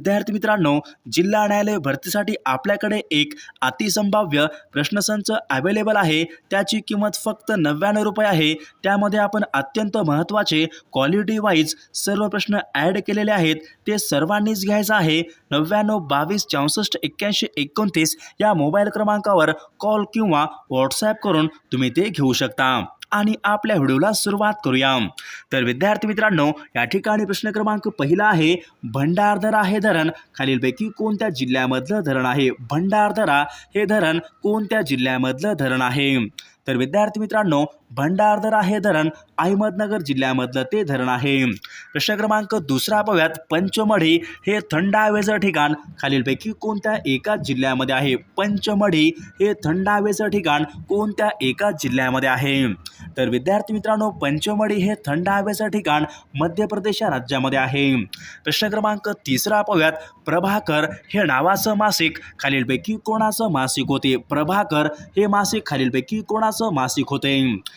विद्यार्थी मित्रांनो जिल्हा न्यायालय भरतीसाठी आपल्याकडे एक अतिसंभाव्य प्रश्नसंच अवेलेबल आहे. त्याची किंमत फक्त नव्याण्णव रुपये आहे. त्यामध्ये आपण अत्यंत महत्त्वाचे क्वालिटी वाईज सर्व प्रश्न ॲड केलेले आहेत. ते सर्वांनीच घ्यायचं आहे. नव्याण्णव बावीस चौसष्ट एक्क्याऐंशी एकोणतीस या मोबाईल क्रमांकावर कॉल किंवा व्हॉट्सॲप करून तुम्ही ते घेऊ शकता. आणि आपल्या व्हिडिओला सुरुवात करूया तर विद्यार्थी मित्रांनो या ठिकाणी प्रश्न क्रमांक पहिला आहे भंडारदरा हे धरण. खालीलपैकी कोणत्या जिल्ह्यामधलं धरण आहे? भंडारदरा हे धरण कोणत्या जिल्ह्यामधलं धरण आहे? तर विद्यार्थी मित्रांनो भंडारदरा हे धरण अहमदनगर जिल्ह्यामधलं ते धरण आहे. प्रश्न क्रमांक दुसरा पाहूयात पंचमढी हे थंड हवेचं ठिकाण खालीलपैकी कोणत्या एका जिल्ह्यामध्ये आहे? पंचमढी हे थंड हवेचं ठिकाण कोणत्या एका जिल्ह्यामध्ये आहे? तर विद्यार्थी मित्रांनो पंचमढी हे थंड हवेचं ठिकाण मध्य प्रदेश या राज्यामध्ये आहे. प्रश्न क्रमांक तिसरा पाहूयात प्रभाकर हे नावाचं मासिक खालीलपैकी कोणाचं मासिक होते? प्रभाकर हे मासिक खालीलपैकी कोणाचं मासिक होते?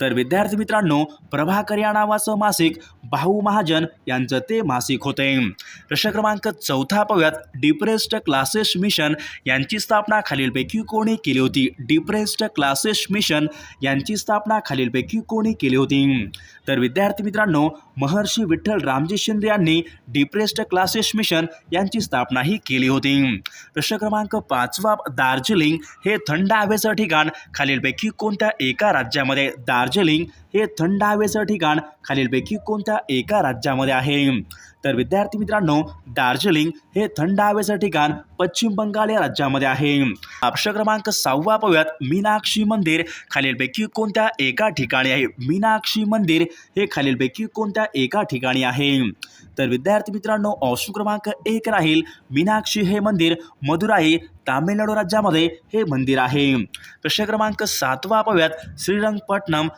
तर विद्यार्थी मित्रांनो प्रभाकर या नावाचं मासिक भाऊ महाजन यांचं ते मासिक होते. प्रश्न क्रमांक चौथा पाहूयात डिप्रेस्ड क्लासेस मिशन यांची स्थापना खालीलपैकी कोणी केली होती? डिप्रेस्ड क्लासेस मिशन यांची स्थापना खालीलपैकी कोणी केली होती? तर विद्यार्थी मित्रांनो महर्षी विठ्ठल रामजी शिंदे यांनी डिप्रेस्ड क्लासेस मिशन यांची स्थापना ही केली होती. प्रश्न क्रमांक पाचवा दार्जिलिंग हे थंड हवेचं ठिकाण खालीलपैकी कोणत्या एका राज्यामध्ये? दार्जिलिंग 这里 हे थंड हवेचं ठिकाण खालीलपैकी कोणत्या एका राज्यामध्ये आहे? तर विद्यार्थी मित्रांनो दार्जिलिंग हे थंड हवेचं ठिकाण पश्चिम बंगाल या राज्यामध्ये आहे. प्रश्न क्रमांक सहावा पाहूयात. मीनाक्षी मंदिर खालीलपैकी कोणत्या एका ठिकाणी आहे? मीनाक्षी मंदिर हे खालीलपैकी कोणत्या एका ठिकाणी आहे? तर विद्यार्थी मित्रांनो ऑप्शन क्रमांक एक राहील. मीनाक्षी हे मंदिर मदुराई तामिळनाडू राज्यामध्ये हे मंदिर आहे. प्रश्न क्रमांक सातवा पाहूयात. श्रीरंगपट्टणम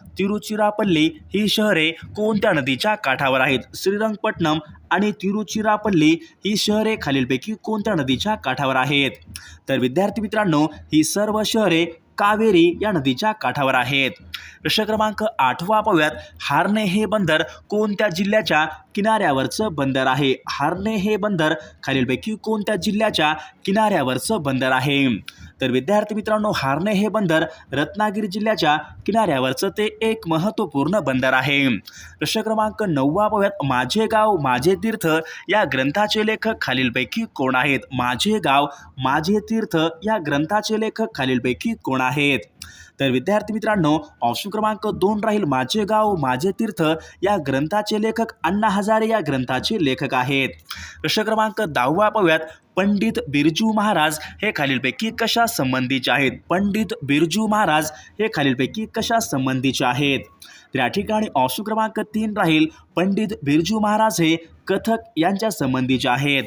तिरुचिरापल्ली ही शहरे कोणत्या नदीच्या काठावर आहेत? श्रीरंगपट्टणम आणि तिरुचिरापल्ली ही शहरे खालीलपैकी कोणत्या नदीच्या काठावर आहेत? तर विद्यार्थी मित्रांनो ही सर्व शहरे कावेरी या नदीच्या काठावर आहेत. प्रश्न क्रमांक आठवा पाहूयात हार्ने हे बंदर कोणत्या जिल्ह्याच्या किनाऱ्यावरचं बंदर आहे? हार्ने हे बंदर खालीलपैकी कोणत्या जिल्ह्याच्या किनाऱ्यावरचं बंदर आहे? तर विद्यार्थी मित्रांनो हार्ने हे बंदर रत्नागिरी जिल्ह्याच्या किनाऱ्यावरचं ते एक महत्त्वपूर्ण बंदर आहे. प्रश्न क्रमांक नववा पाहूयात माझे गाव माझे तीर्थ या ग्रंथाचे लेखक खालीलपैकी कोण आहेत? माझे गाव माझे तीर्थ या ग्रंथाचे लेखक खालीलपैकी कोण आहेत? तर विद्यार्थी मित्रांनो ऑप्शन क्रमांक दोन राहील माझे गाव माझे तीर्थ. या ग्रंथाचे लेखक अण्णा हजारे या ग्रंथाचे लेखक आहेत. प्रश्न क्रमांक दहावा पाहूयात. पंडित बिरजू महाराज हे खालीलपैकी कशा संबंधीचे आहेत? पंडित बिरजू महाराज हे खालीलपैकी कशा संबंधीचे आहेत? तर या ठिकाणी ऑप्शन क्रमांक तीन राहील. पंडित बिरजू महाराज हे कथक यांच्या संबंधीचे आहेत.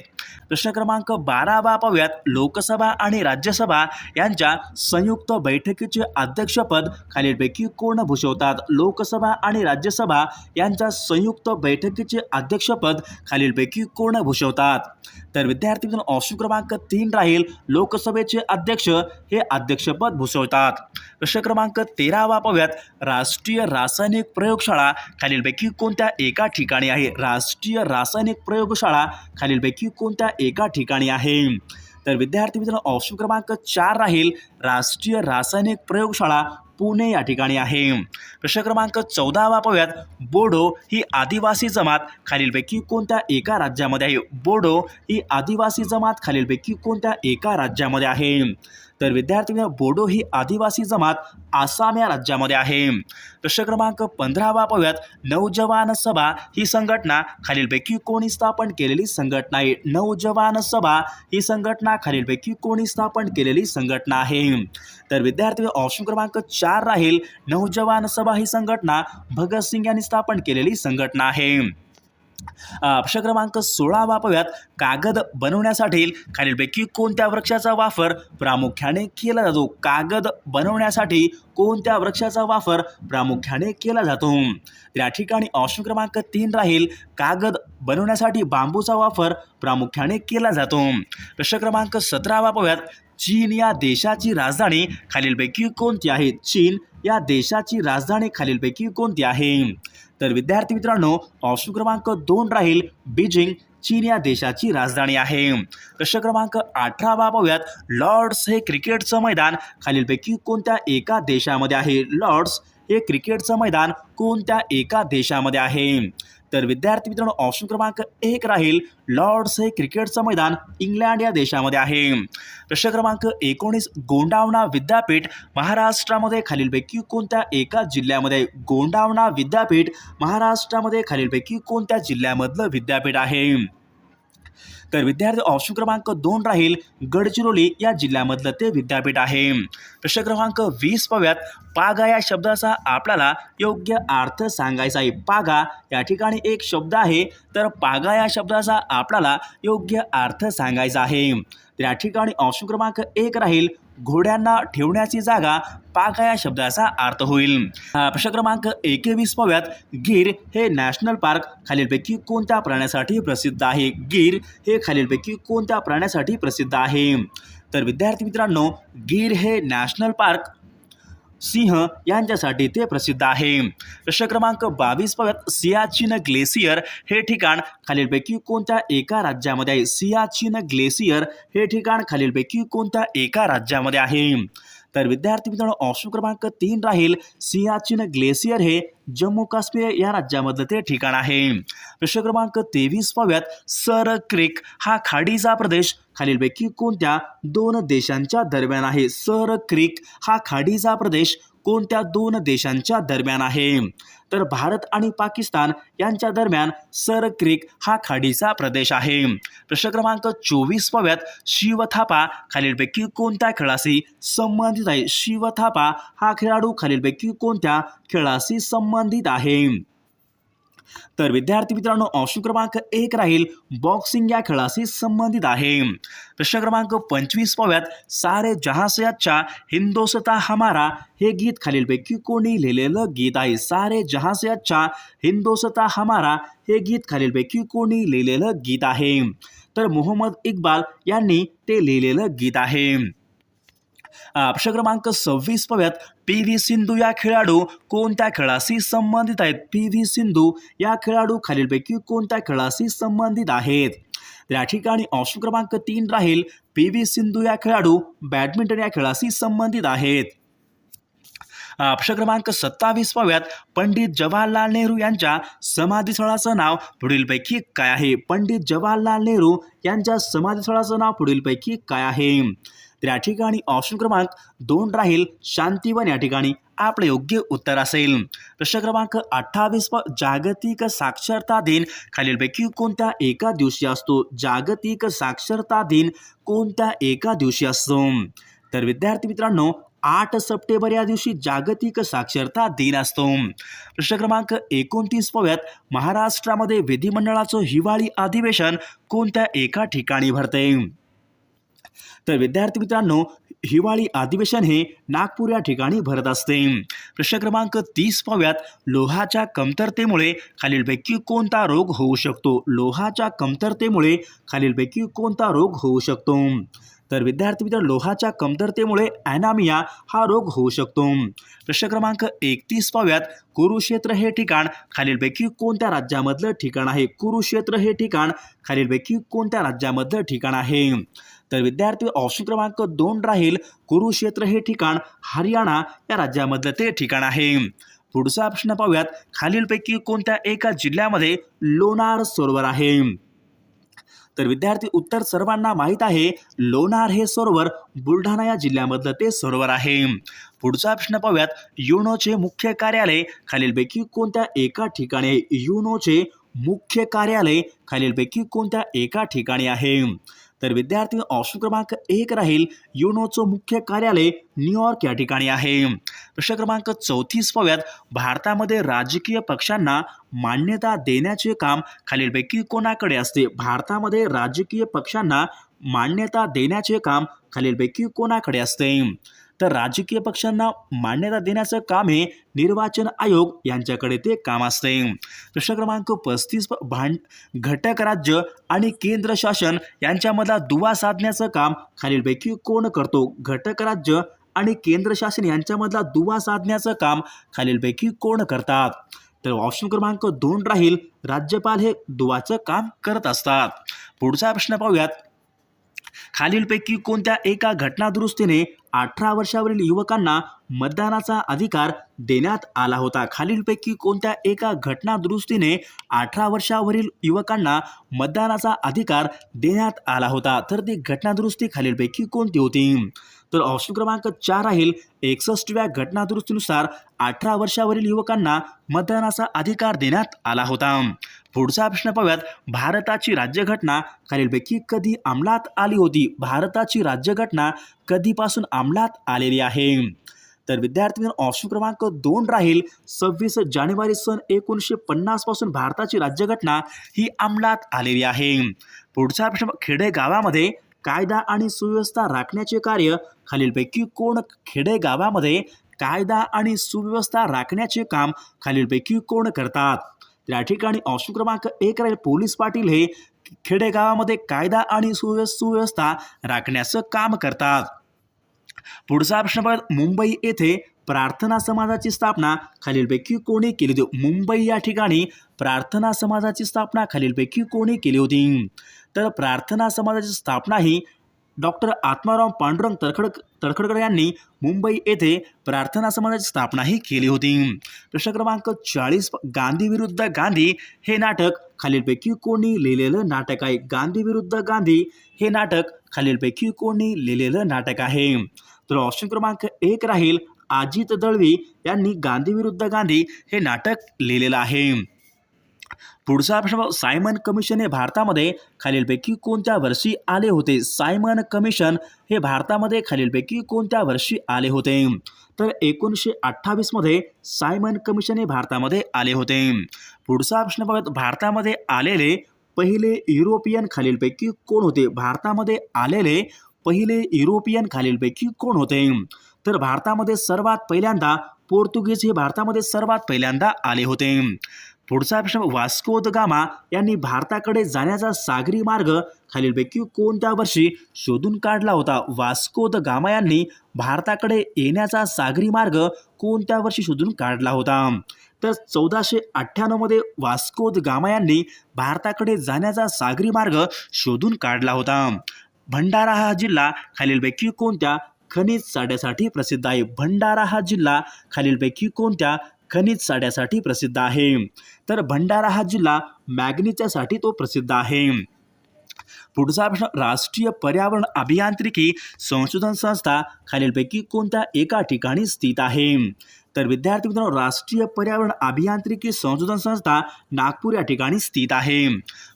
प्रश्न क्रमांक बारावा पाहूयात. लोकसभा आणि राज्यसभा यांच्या संयुक्त बैठकीचे अध्यक्षपद खालीलपैकी कोण भूषवतात? लोकसभा आणि राज्यसभा यांच्या संयुक्त बैठकीचे अध्यक्षपद खालीलपैकी कोण भूषवतात? तर विद्यार्थी मित्रांनो ऑप्शन क्रमांक तीन राहील. लोकसभेचे अध्यक्ष हे अध्यक्षपद भूषवतात. प्रश्न क्रमांक तेरावा पाहूयात. राष्ट्रीय रासायनिक प्रयोगशाळा खालीलपैकी कोणत्या एका ठिकाणी आहे? राष्ट्रीय रासायनिक प्रयोगशाळा खालीलपैकी कोणत्या एका ठिकाणी आहे. तर विद्यार्थी मित्रांनो ऑप्शन क्रमांक चार राहील. राष्ट्रीय रासायनिक प्रयोगशाळा पुणे या ठिकाणी आहे. प्रश्न क्रमांक चौदावा पाहूयात. बोडो ही आदिवासी जमात खालीलपैकी कोणत्या एका राज्यामध्ये आहे? बोडो ही आदिवासी जमात खालीलपैकी कोणत्या एका राज्यामध्ये आहे? तर विद्यार्थी बोडो ही आदिवासी जमात आसाम या राज्यामध्ये आहे. प्रश्न क्रमांक पंधरावा पाहूयात. नौजवान सभा ही संघटना खालीलपैकी कोणी स्थापन केलेली संघटना आहे? नौजवान सभा ही संघटना खालीलपैकी कोणी स्थापन केलेली संघटना आहे? तर विद्यार्थी ऑप्शन क्रमांक चार राहील. नौजवान सभा ही संघटना भगतसिंग यांनी स्थापन केलेली संघटना आहे. प्रश्न क्रमांक सोळा वापव्यात कागद बनवण्यासाठी खालीलपैकी कोणत्या वृक्षाचा वापर प्रामुख्याने केला जातो? कागद बनवण्यासाठी कोणत्या वृक्षाचा वापर प्रामुख्याने केला जातो? या ठिकाणी ऑप्शन क्रमांक तीन राहील. कागद बनवण्यासाठी बांबूचा वापर प्रामुख्याने केला जातो. प्रश्न क्रमांक सतरा पाहूयात चीन या देशाची राजधानी खालीलपैकी कोणती आहे? चीन या देशाची राजधानी खालीलपैकी कोणती आहे? तर विद्यार्थी मित्रांनो ऑप्शन क्रमांक दोन राहील बीजिंग चीन या देशाची राजधानी आहे. प्रश्न क्रमांक अठरा पाहूयात लॉर्ड्स हे क्रिकेटचं मैदान खालीलपैकी कोणत्या एका देशामध्ये आहे? लॉर्ड्स हे क्रिकेटचं मैदान कोणत्या एका देशामध्ये आहे? तर विद्यार्थी मित्रांनो ऑप्शन क्रमांक एक राहील लॉर्ड्स हे क्रिकेटचं मैदान इंग्लंड या देशामध्ये आहे. प्रश्न क्रमांक एकोणीस गोंडावणा विद्यापीठ महाराष्ट्रामध्ये खालीलपैकी कोणत्या एका जिल्ह्यामध्ये? गोंडावणा विद्यापीठ महाराष्ट्रामध्ये खालीलपैकी कोणत्या जिल्ह्यामधलं विद्यापीठ आहे? तर विद्यार्थी ऑप्शन क्रमांक दोन राहील गडचिरोली या जिल्ह्यामधलं ते विद्यापीठ आहे. प्रश्न क्रमांक वीस पाव्यात पागा या शब्दाचा आपल्याला योग्य अर्थ सांगायचा आहे. पागा या ठिकाणी एक शब्द आहे. तर पागा या शब्दाचा आपल्याला योग्य अर्थ सांगायचा आहे. तर या ठिकाणी ऑप्शन क्रमांक एक राहील घोड्यांना ठेवण्याची जागा पाका या शब्दाचा अर्थ होईल. हा, प्रश्न क्रमांक एकेवीस पाव्यात गीर हे नॅशनल पार्क खालीलपैकी कोणत्या प्राण्यासाठी प्रसिद्ध आहे? गीर हे खालीलपैकी कोणत्या प्राण्यासाठी प्रसिद्ध आहे? तर विद्यार्थी मित्रांनो गीर हे नॅशनल पार्क सिंह यांच्यासाठी ते प्रसिद्ध आहे. प्रश्न क्रमांक बावीस पाव्यात सियाचिन ग्लेसियर हे ठिकाण खालीलपैकी कोणत्या एका राज्यामध्ये आहे? सियाचिन ग्लेसियर हे ठिकाण खालीलपैकी कोणत्या एका राज्यामध्ये आहे? तर विद्यार्थी मित्रांनो ऑप्शन क्रमांक तीन राहील सियाचिन ग्लेसियर हे जम्मू काश्मीर या राज्यामधलं ते ठिकाण आहे. प्रश्न क्रमांक तेवीस पाव्यात सर क्रिक हा खाडीचा प्रदेश. खालीलपैकी कोणत्या दोन देशांच्या दरम्यान आहे? सर क्रिक हा खाडीचा प्रदेश. कोणत्या दोन देशांच्या दरम्यान आहे? तर भारत आणि पाकिस्तान यांच्या दरम्यान सर क्रिक हा खाडीचा प्रदेश आहे. प्रश्न क्रमांक चोवीस पाव्यात शिवथापा खालीलपैकी कोणत्या खेळाशी संबंधित आहे? शिवथापा हा खेळाडू खालीलपैकी कोणत्या खेळाशी संबंधित आहे? तर विद्यार्थी मित्रांनो ऑप्शन क्रमांक एक राहील. बॉक्सिंग या खेळाशी संबंधित आहे. प्रश्न क्रमांक पंचवीस पाव्यात सारे जहासयाच्या हिंदोसता हमारा हे गीत खालीलपैकी कोणी लिहिलेलं गीत आहे? सारे जहासयाच्या हिंदोसता हमारा हे गीत खालीलपैकी कोणी लिहिलेलं गीत आहे? तर मोहम्मद इक्बाल यांनी ते लिहिलेलं गीत आहे. प्रश्न क्रमांक सव्वीस पाहूयात. पी. व्ही. सिंधू या खेळाडू कोणत्या खेळाशी संबंधित आहेत? पी. व्ही. सिंधू या खेळाडू खालीलपैकी कोणत्या खेळाशी संबंधित आहेत? तर या ठिकाणी ऑप्शन क्रमांक तीन राहील. पी. व्ही. सिंधू या खेळाडू बॅडमिंटन या खेळाशी संबंधित आहेत. अ, प्रश्न क्रमांक सत्तावीस पाव्यात पंडित जवाहरलाल नेहरू यांच्या समाधीस्थळाचं नाव पुढीलपैकी काय आहे? पंडित जवाहरलाल नेहरू यांच्या समाधीस्थळाचं नाव पुढीलपैकी काय आहे? तर या ठिकाणी ऑप्शन क्रमांक दोन राहील. शांतीवन या ठिकाणी आपलं योग्य उत्तर असेल. प्रश्न क्रमांक अठ्ठावीस प जागतिक साक्षरता दिन. खालीलपैकी कोणत्या एका दिवशी असतो? जागतिक साक्षरता दिन कोणत्या एका दिवशी असतो? तर विद्यार्थी मित्रांनो आठ सप्टेंबर या दिवशी जागतिक साक्षरता दिन असतो. प्रश्न क्रमांक एकोणतीस पव्यात महाराष्ट्रामध्ये विधिमंडळाचं हिवाळी अधिवेशन कोणत्या एका ठिकाणी भरते? तर विद्यार्थी मित्रांनो हिवाळी अधिवेशन हे नागपूर या ठिकाणी भरत असते. प्रश्न क्रमांक तीस पाव्यात लोहाच्या कमतरतेमुळे खालीलपैकी कोणता रोग होऊ शकतो? लोहाच्या कमतरतेमुळे खालीलपैकी कोणता रोग होऊ शकतो? तर विद्यार्थी मित्र लोहाच्या कमतरतेमुळे ॲनामिया हा रोग होऊ शकतो. प्रश्न क्रमांक एकतीस पाव्यात कुरुक्षेत्र हे ठिकाण खालीलपैकी कोणत्या राज्यामधलं ठिकाण आहे? कुरुक्षेत्र हे ठिकाण खालीलपैकी कोणत्या राज्यामधलं ठिकाण आहे? तर विद्यार्थी ऑप्शन क्रमांक दोन राहील कुरुक्षेत्र हे ठिकाण हरियाणा या राज्यामधलं ते ठिकाण आहे. पुढचा प्रश्न पाहूयात. खालीलपैकी कोणत्या एका जिल्ह्यामध्ये लोणार सरोवर आहे? तर विद्यार्थी उत्तर सर्वांना माहीत आहे लोणार हे सरोवर बुलढाणा या जिल्ह्यामधलं ते सरोवर आहे. पुढचा प्रश्न पाहूयात. युनोचे मुख्य कार्यालय खालीलपैकी कोणत्या एका ठिकाणी युनोचे मुख्य कार्यालय खालीलपैकी कोणत्या एका ठिकाणी आहे? तर विद्यार्थी ऑप्शन क्रमांक एक राहील. युनोचं मुख्य कार्यालय न्यूयॉर्क या ठिकाणी आहे. प्रश्न क्रमांक चौतीस पाहूयात भारतामध्ये राजकीय पक्षांना मान्यता देण्याचे काम खालीलपैकी कोणाकडे असते? भारतामध्ये राजकीय पक्षांना मान्यता देण्याचे काम खालीलपैकी कोणाकडे असते? तर राजकीय पक्षांना मान्यता देण्याचं काम हे निर्वाचन आयोग यांच्याकडे ते काम असते. प्रश्न क्रमांक पस्तीस भांड घटक राज्य आणि केंद्र शासन यांच्यामधला दुवा साधण्याचं काम खालीलपैकी कोण करतो? घटक राज्य आणि केंद्र शासन यांच्यामधला दुवा साधण्याचं काम खालीलपैकी कोण करतात? तर ऑप्शन क्रमांक दोन राहील राज्यपाल हे दुवाचं काम करत असतात. पुढचा प्रश्न पाहूयात. खालीलपैकी कोणत्या एका घटनादुरुस्तीने अठरा वर्षावरील युवकांना मतदानाचा अधिकार देण्यात आला होता? खालीलपैकी कोणत्या एका घटनादुरुस्तीने अठरा वर्षावरील युवकांना मतदानाचा अधिकार देण्यात आला होता? तर ती घटनादुरुस्ती खालीलपैकी कोणती होती? तर ऑप्शन क्रमांक चार राहील. एकसष्टव्या घटनादुरुस्तीनुसार अठरा वर्षावरील युवकांना मतदानाचा अधिकार देण्यात आला होता. पुढचा प्रश्न पाहूयात. भारताची राज्यघटना खालीलपैकी कधी अंमलात आली होती? भारताची राज्यघटना कधीपासून अंमलात आलेली आहे? तर विद्यार्थी ऑप्शन क्रमांक दोन राहील. सव्वीस जानेवारी सन एकोणीसशे पन्नासपासून भारताची राज्यघटना ही अंमलात आलेली आहे. पुढचा प्रश्न खेडेगावामध्ये कायदा आणि सुव्यवस्था राखण्याचे कार्य खालीलपैकी कोण खेडेगावामध्ये कायदा आणि सुव्यवस्था राखण्याचे काम खालीलपैकी कोण करतात? त्या या ठिकाणी ऑप्शन क्रमांक एक राहील पोलीस पाटील हे खेडेगावामध्ये कायदा आणि सुव्यवस्था राखण्याचं काम करतात. पुढचा प्रश्न मुंबई येथे प्रार्थना समाजाची स्थापना खालीलपैकी कोणी केली होती? मुंबई या ठिकाणी प्रार्थना समाजाची स्थापना खालीलपैकी कोणी केली होती? तर प्रार्थना समाजाची स्थापना ही डॉक्टर आत्माराम पांडुरंग तडखड तडखडकर यांनी मुंबई येथे प्रार्थना समाजाची स्थापनाही केली होती. प्रश्न क्रमांक चाळीस गांधी विरुद्ध गांधी हे नाटक खालीलपैकी कोणी लिहिलेलं नाटक आहे? गांधी विरुद्ध गांधी हे नाटक खालीलपैकी कोणी लिहिलेलं नाटक आहे? तर ऑप्शन क्रमांक एक राहील अजित दळवी यांनी गांधी विरुद्ध गांधी हे नाटक लिहिलेलं आहे. पुढचा प्रश्न सायमन कमिशन हे भारतामध्ये खालीलपैकी कोणत्या वर्षी आले होते? सायमन कमिशन हे भारतामध्ये खालीलपैकी कोणत्या वर्षी आले होते? तर एकोणीसशे अठ्ठावीसमध्ये सायमन कमिशन हे भारतामध्ये आले होते. पुढचा प्रश्न बघत भारतामध्ये आलेले पहिले युरोपियन खालीलपैकी कोण होते? भारतामध्ये आलेले पहिले युरोपियन खालीलपैकी कोण होते? तर भारतामध्ये सर्वात पहिल्यांदा पोर्तुगीज हे भारतामध्ये सर्वात पहिल्यांदा आले होते. पुढचा प्रश्न वास्को द गामा यांनी भारताकडे जाण्याचा सागरी मार्ग खालीलपैकी कोणत्या वर्षी शोधून काढला होता? वास्को द गामा यांनी भारताकडे येण्याचा सागरी मार्ग कोणत्या वर्षी शोधून काढला होता? तर चौदाशे अठ्ठ्याण्णवमध्ये वास्को द गामा यांनी भारताकडे जाण्याचा सागरी मार्ग शोधून काढला होता. भंडारा हा जिल्हा खालीलपैकी कोणत्या? खनिज साड्यासाठी प्रसिद्ध आहे. भंडारा हा जिल्हा खालीलपैकी कोणत्या? खनिज साड्यासाठी प्रसिद्ध आहे. तर भंडारा हा जिल्हा मॅग्नीच्यासाठी तो प्रसिद्ध आहे. पुढचा प्रश्न राष्ट्रीय पर्यावरण अभियांत्रिकी संशोधन संस्था खालीलपैकी कोणत्या एका ठिकाणी स्थित आहे? तर विद्यार्थी मित्रांनो राष्ट्रीय पर्यावरण अभियांत्रिकी संशोधन संस्था नागपूर या ठिकाणी स्थित आहे.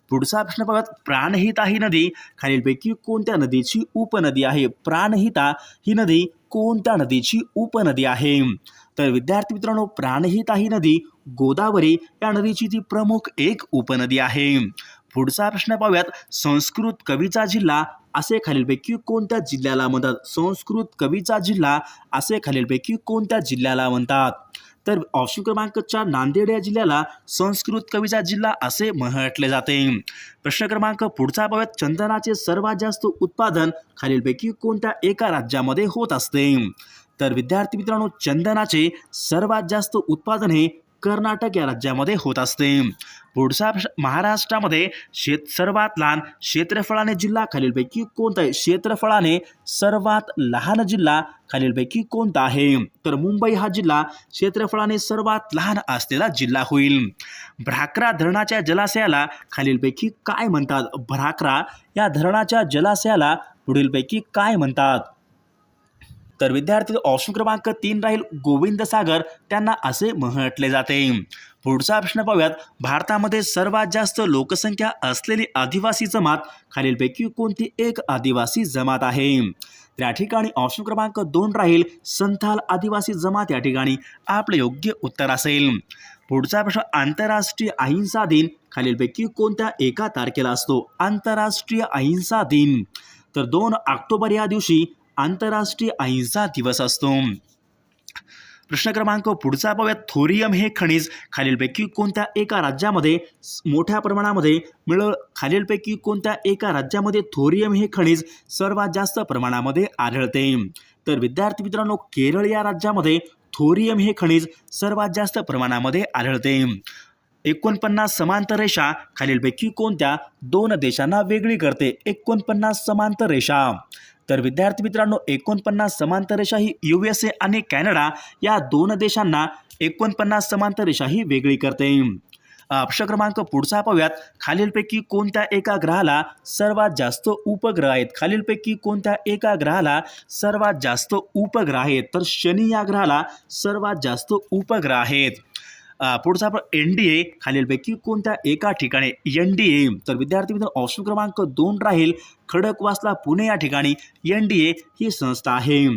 पुढचा प्रश्न बघत प्राणहिता ही नदी खालीलपैकी कोणत्या नदीची उपनदी आहे? प्राणहिता ही नदी कोणत्या नदीची उपनदी आहे? तर विद्यार्थी मित्रांनो प्राणहिता ही नदी गोदावरी. या नदीची ती प्रमुख एक उपनदी आहे. पुढचा प्रश्न पाहूयात. संस्कृत कवीचा जिल्हा असे खालीलपैकी कोणत्या जिल्ह्याला म्हणतात? संस्कृत कवीचा जिल्हा असे खालीलपैकी कोणत्या जिल्ह्याला म्हणतात? तर ऑप्शन क्रमांक चार नांदेड या जिल्ह्याला संस्कृत कवीचा जिल्हा असे म्हटले जाते. प्रश्न क्रमांक पुढचा पाहूयात चंदनाचे सर्वात जास्त उत्पादन खालीलपैकी कोणत्या एका राज्यामध्ये होत असते? तर विद्यार्थी मित्रांनो चंदनाचे सर्वात जास्त उत्पादन हे कर्नाटक या राज्यामध्ये होत असते. पुढचा महाराष्ट्रामध्ये शेत सर्वात लहान क्षेत्रफळाने जिल्हा खालीलपैकी कोणता आहे? क्षेत्रफळाने सर्वात लहान जिल्हा खालीलपैकी कोणता आहे? तर मुंबई हा जिल्हा क्षेत्रफळाने सर्वात लहान असलेला जिल्हा होईल. भ्राकरा धरणाच्या जलाशयाला खालीलपैकी काय म्हणतात? भ्राकरा या धरणाच्या जलाशयाला पुढीलपैकी काय म्हणतात? तर विद्यार्थी ऑप्शन क्रमांक तीन राहील गोविंद सागर. त्यांना असे म्हटले जाते. पुढचा प्रश्न पाहूयात. भारतामध्ये सर्वात जास्त लोकसंख्या असलेली आदिवासी जमात खालीलपैकी कोणती एक आदिवासी जमात आहे? त्या ठिकाणी ऑप्शन क्रमांक दोन राहील संथाल आदिवासी जमात. या ठिकाणी आपलं योग्य उत्तर असेल. पुढचा प्रश्न आंतरराष्ट्रीय अहिंसा दिन खालीलपैकी कोणत्या एका तारखेला असतो? आंतरराष्ट्रीय अहिंसा दिन. तर दोन ऑक्टोबर या दिवशी आंतरराष्ट्रीय अहिंसा दिवस असतो. प्रश्न क्रमांक पुढचा पाहूया थोरियम हे खनिज खालीलपैकी कोणत्या एका राज्यामध्ये मोठ्या प्रमाणामध्ये मिळ खालीलपैकी कोणत्या एका राज्यामध्ये थोरियम हे खनिज सर्वात जास्त प्रमाणामध्ये आढळते? तर विद्यार्थी मित्रांनो केरळ या राज्यामध्ये थोरियम हे खनिज सर्वात जास्त प्रमाणामध्ये आढळते. एकोणपन्नास समांतर रेषा खालीलपैकी कोणत्या दोन देशांना वेगळी करते? एकोणपन्नास समांतर रेषा. तर विद्यार्थी मित्रांनो एकोणपन्नास समांतर रेषा ही यू एस ए आणि कॅनडा या दोन देशांना एकोणपन्नास समांतर रेषा ही वेगळी करते. अक्ष क्रमांक पुढचा पाहूयात. खालीलपैकी कोणत्या एका ग्रहाला सर्वात जास्त उपग्रह आहेत? खालीलपैकी कोणत्या एका ग्रहाला सर्वात जास्त उपग्रह आहेत? तर शनी या ग्रहाला सर्वात जास्त उपग्रह आहेत. पुढचा आपण एन डी ए खालीलपैकी कोणत्या एका ठिकाणी एन डी ए तर विद्यार्थी मित्र ऑप्शन क्रमांक दोन राहील. खडकवासला पुणे या ठिकाणी एन डी ए ही संस्था आहे.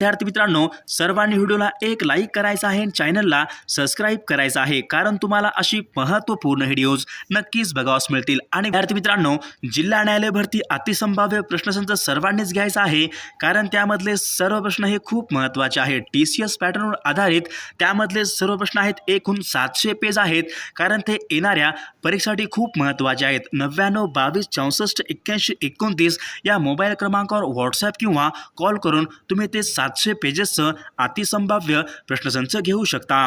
विद्यार्थी मित्रांनो सर्वांनी व्हिडिओला एक लाईक करायचा आहे आणि चॅनलला सबस्क्राईब करायचं आहे. कारण तुम्हाला अशी महत्त्वपूर्ण व्हिडिओज नक्कीच बघावास मिळतील. आणि विद्यार्थी मित्रांनो जिल्हा न्यायालय भरती अतिसंभाव्य प्रश्नसंच सर्वांनीच घ्यायचा आहे. कारण त्यामधले सर्व प्रश्न हे खूप महत्त्वाचे आहेत. टी सी एस पॅटर्नवर आधारित त्यामधले सर्व प्रश्न आहेत. एकूण सातशे पेज आहेत. कारण ते येणाऱ्या परीक्षेसाठी खूप महत्त्वाचे आहेत. नव्याण्णव बावीस चौसष्ट एक्क्याऐंशी एकोणतीस या मोबाईल क्रमांकावर व्हॉट्सॲप किंवा कॉल करून तुम्ही ते सात सातशे पेजेसचं अतिसंभाव्य प्रश्नसंच घेऊ शकता.